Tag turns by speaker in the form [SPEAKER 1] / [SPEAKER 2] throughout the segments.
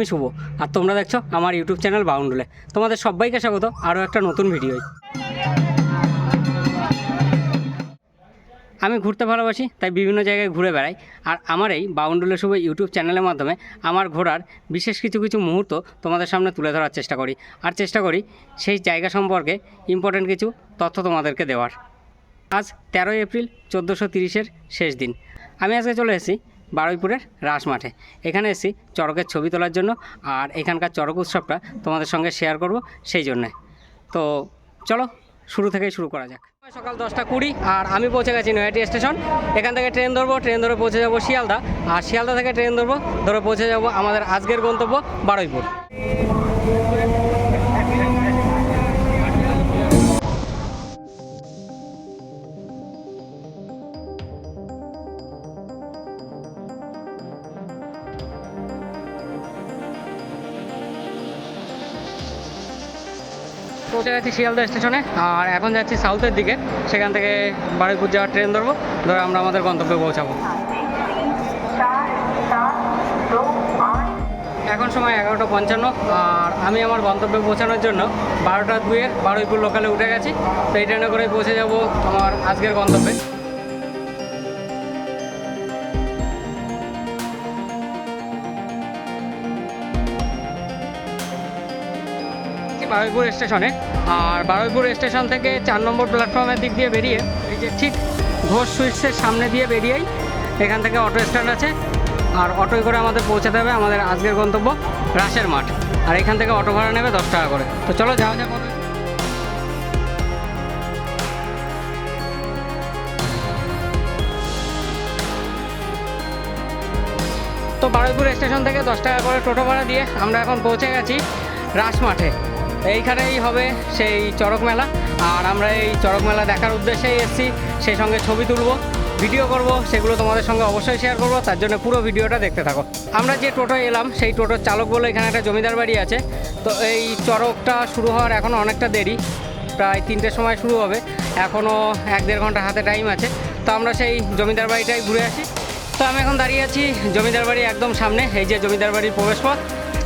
[SPEAKER 1] আমি শুভ। আর তোমরা দেখছ আমার ইউটিউব চ্যানেল বাউন্ডুলে। তোমাদের সবাইকে স্বাগত আরও একটা নতুন ভিডিওয় আমি ঘুরতে ভালোবাসি, তাই বিভিন্ন জায়গায় ঘুরে বেড়াই। আর আমার এই বাউন্ডুলে শুভ ইউটিউব চ্যানেলের মাধ্যমে আমার ঘোরার বিশেষ কিছু কিছু মুহূর্ত তোমাদের সামনে তুলে ধরার চেষ্টা করি। আর চেষ্টা করি সেই জায়গা সম্পর্কে ইম্পর্টেন্ট কিছু তথ্য তোমাদেরকে দেওয়ার। আজ তেরোই এপ্রিল চোদ্দোশো তিরিশের শেষ দিন। আমি আজকে চলে এসেছি বারুইপুরের রাস মাঠে এখানে এসেছি চড়কের ছবি তোলার জন্য আর এখানকার চড়ক উৎসবটা তোমাদের সঙ্গে শেয়ার করব সেই জন্যে। তো চলো, শুরু থেকেই শুরু করা যাক। সকাল দশটা কুড়ি আর আমি পৌঁছে গেছি নয়াটি স্টেশন। এখান থেকে ট্রেন ধরবো, ট্রেন ধরে পৌঁছে যাব শিয়ালদা। আর শিয়ালদা থেকে ট্রেন ধরবো, ধরে পৌঁছে যাব আমাদের আজকের গন্তব্য বারুইপুর। পৌঁছে গেছি শিয়ালদা স্টেশনে। আর এখন যাচ্ছি সাউথের দিকে। সেখান থেকে বারুইপুর যাওয়ার ট্রেন ধরবো। ধরে আমরা আমাদের গন্তব্যে পৌঁছাবো। এখন সময় এগারোটা পঞ্চান্ন। আর আমি আমার গন্তব্যে পৌঁছানোর জন্য বারোটা দুয়ে বারুইপুর লোকালে উঠে গেছি। এই ট্রেনে করে পৌঁছে যাব আমার আজকের গন্তব্যে। বারুইপুর স্টেশনে। আর বারুইপুর স্টেশন থেকে চার নম্বর প্ল্যাটফর্মের দিক দিয়ে বেরিয়ে এই যে ঠিক ঘোষ সুইটসের সামনে দিয়ে বেরিয়েই এখান থেকে অটো স্ট্যান্ড আছে। আর অটোয় করে আমাদের পৌঁছাতে হবে আমাদের আজকের গন্তব্য রাসের মাঠ। আর এখান থেকে অটো ভাড়া নেবে দশ টাকা করে। তো চলো যাওয়া যাক। তো বারুইপুর স্টেশন থেকে দশ টাকা করে টোটো ভাড়া দিয়ে আমরা এখন পৌঁছে গেছি রাস মাঠে। এইখানেই হবে সেই চড়ক মেলা। আর আমরা এই চড়ক মেলা দেখার উদ্দেশ্যেই এসেছি, সেই সঙ্গে ছবি তুলবো, ভিডিও করব, সেগুলো তোমাদের সঙ্গে অবশ্যই শেয়ার করব, তার জন্য পুরো ভিডিওটা দেখতে থাকো। আমরা যে টোটোয় এলাম, সেই টোটোর চালক বলে এখানে একটা জমিদার বাড়ি আছে। তো এই চড়কটা শুরু হওয়ার এখনও অনেকটা দেরি, প্রায় তিনটের সময় শুরু হবে। এখনও এক দেড় ঘণ্টা হাতে টাইম আছে। তো আমরা সেই জমিদার বাড়িটাই ঘুরে আসি। তো আমি এখন দাঁড়িয়ে আছি জমিদার বাড়ি একদম সামনে, এই যে জমিদার বাড়ির প্রবেশপথ।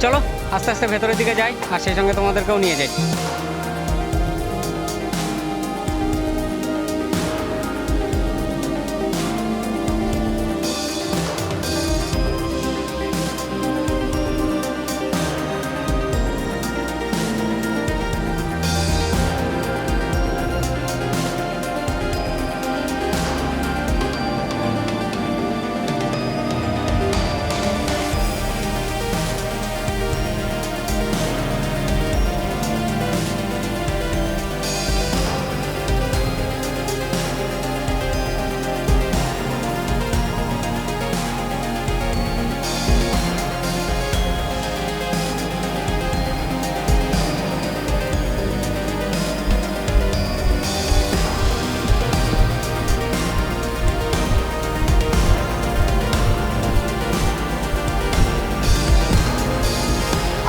[SPEAKER 1] চলো আস্তে আস্তে ভেতরের দিকে যাই আর সেই সঙ্গে তোমাদেরকেও নিয়ে যাই।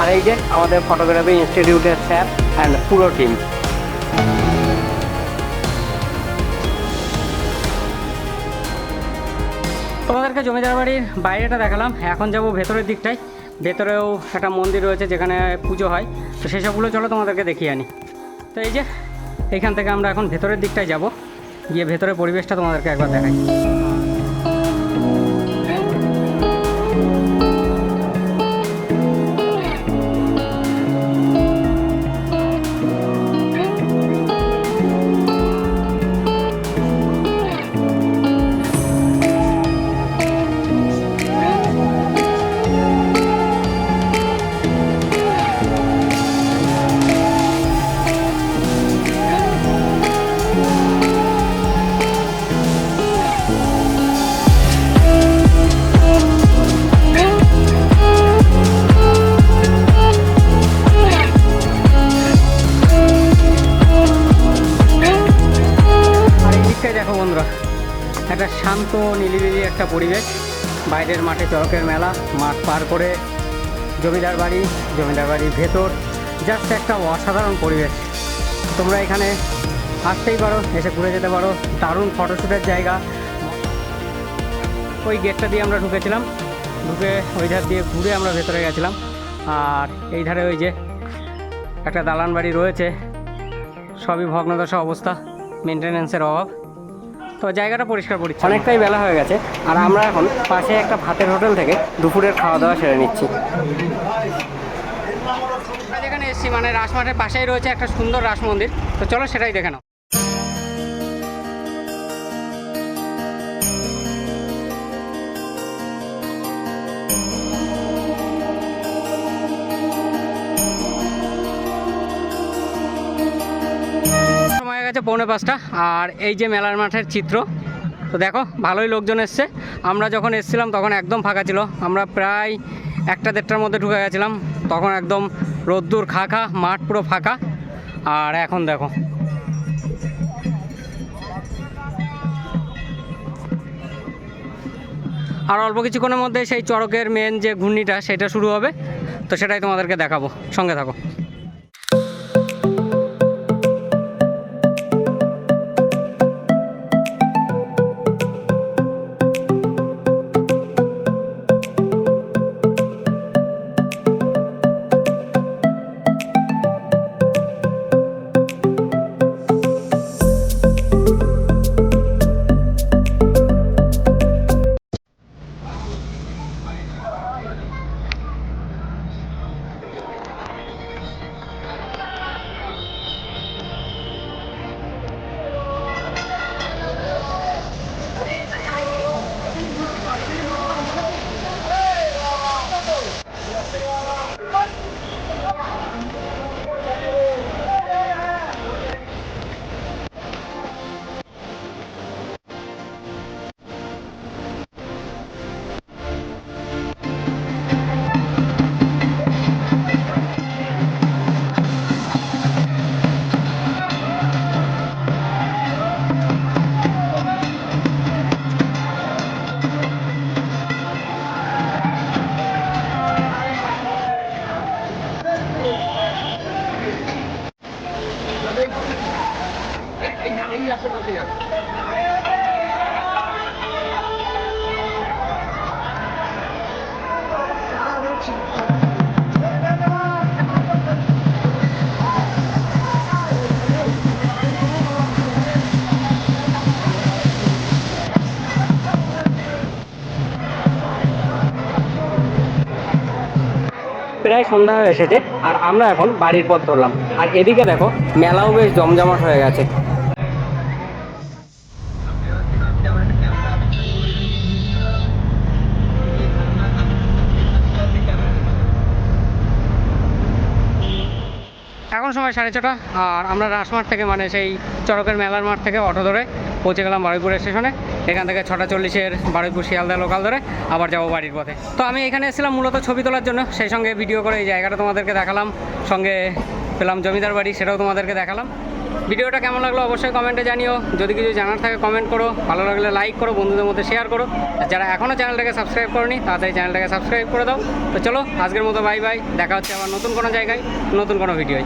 [SPEAKER 1] আর এই যে আমাদের ফটোগ্রাফি ইনস্টিটিউটের স্যার অ্যান্ড পুরো টিম তোমাদেরকে জমিদার বাড়ির বাইরেটা দেখালাম, এখন যাব ভেতরের দিকটায়। ভেতরেও একটা মন্দির রয়েছে যেখানে পুজো হয়। তো সেসবগুলো চলো তোমাদেরকে দেখিয়ে আনি। তো এই যে এখান থেকে আমরা এখন ভেতরের দিকটায় যাব। গিয়ে ভেতরের পরিবেশটা তোমাদেরকে একবার দেখাই। একটা পরিবেশ। বাইরের মাঠে চড়কের মেলা, মাঠ পার করে জমিদার বাড়ি, জমিদার বাড়ির ভেতর জাস্ট একটা অসাধারণ পরিবেশ। তোমরা এখানে আসতেই পারো, এসে ঘুরে যেতে পারো। দারুণ ফটোশ্যুটের জায়গা। ওই গেটটা দিয়ে আমরা ঢুকেছিলাম। ঢুকে ওই ধার দিয়ে ঘুরে আমরা ভেতরে গেছিলাম। আর এই ধারে ওই যে একটা দালান বাড়ি রয়েছে। সবই ভগ্নদশা অবস্থা। মেনটেন্যান্সের অভাব। তো জায়গাটা পরিষ্কার পরিচ্ছন্ন। অনেকটাই বেলা হয়ে গেছে আর আমরা এখন পাশে একটা ভাতের হোটেল থেকে দুপুরের খাওয়া দাওয়া সেরে নিচ্ছি। যেখানে এসেছি মানে রাসমাঠের পাশেই রয়েছে একটা সুন্দর রাস মন্দির তো চলো সেটাই দেখে নাও। গেছে পৌনে পাঁচটা। আর এই যে মেলার মাঠের চিত্র, তো দেখো, ভালোই লোকজন এসছে। আমরা যখন এসছিলাম, তখন একদম ফাঁকা ছিল। আমরা প্রায় একটা দেড়টার মধ্যে ঢুকে গেছিলাম। তখন একদম রোদ্দুর খা খা মাঠ পুরো ফাঁকা। আর এখন দেখো। আর অল্প কিছুক্ষণের মধ্যে সেই চড়কের মেন যে ঘূর্ণিটা, সেটা শুরু হবে। তো সেটাই তোমাদেরকে দেখাবো। সঙ্গে থাকো। প্রায় সন্ধ্যা হয়ে এসেছে আর আমরা এখন বাড়ির পথ ধরলাম। আর এদিকে দেখো, মেলাও বেশ জমজমাট হয়ে গেছে। এখন সময় সাড়ে ছটা, আর আমরা রাসমাঠ থেকে মানে সেই চড়কের মেলার মাঠ থেকে অটো ধরে পৌঁছে গেলাম বারুইপুর স্টেশনে। এখান থেকে ছটা চল্লিশের বারুইপুর শিয়ালদা লোকাল ধরে আবার যাব বাড়ির পথে। তো আমি এখানে এসেছিলাম মূলত ছবি তোলার জন্য, সেই সঙ্গে ভিডিও করে এই জায়গাটা তোমাদেরকে দেখালাম, সঙ্গে পেলাম জমিদার বাড়ি, সেটাও তোমাদেরকে দেখালাম। ভিডিওটা কেমন লাগল অবশ্যই কমেন্টে জানিও, যদি কিছু জানার থাকে কমেন্ট করো, ভালো লাগলে লাইক করো, বন্ধুদের মধ্যে শেয়ার করো, আর যারা এখনও চ্যানেলটাকে সাবস্ক্রাইব করনি, তাড়াতাড়ি চ্যানেলটাকে সাবস্ক্রাইব করে দাও। তো চলো, আজকের মতো বাই বাই দেখা হচ্ছে আবার নতুন কোনো জায়গায়, নতুন কোনো ভিডিওয়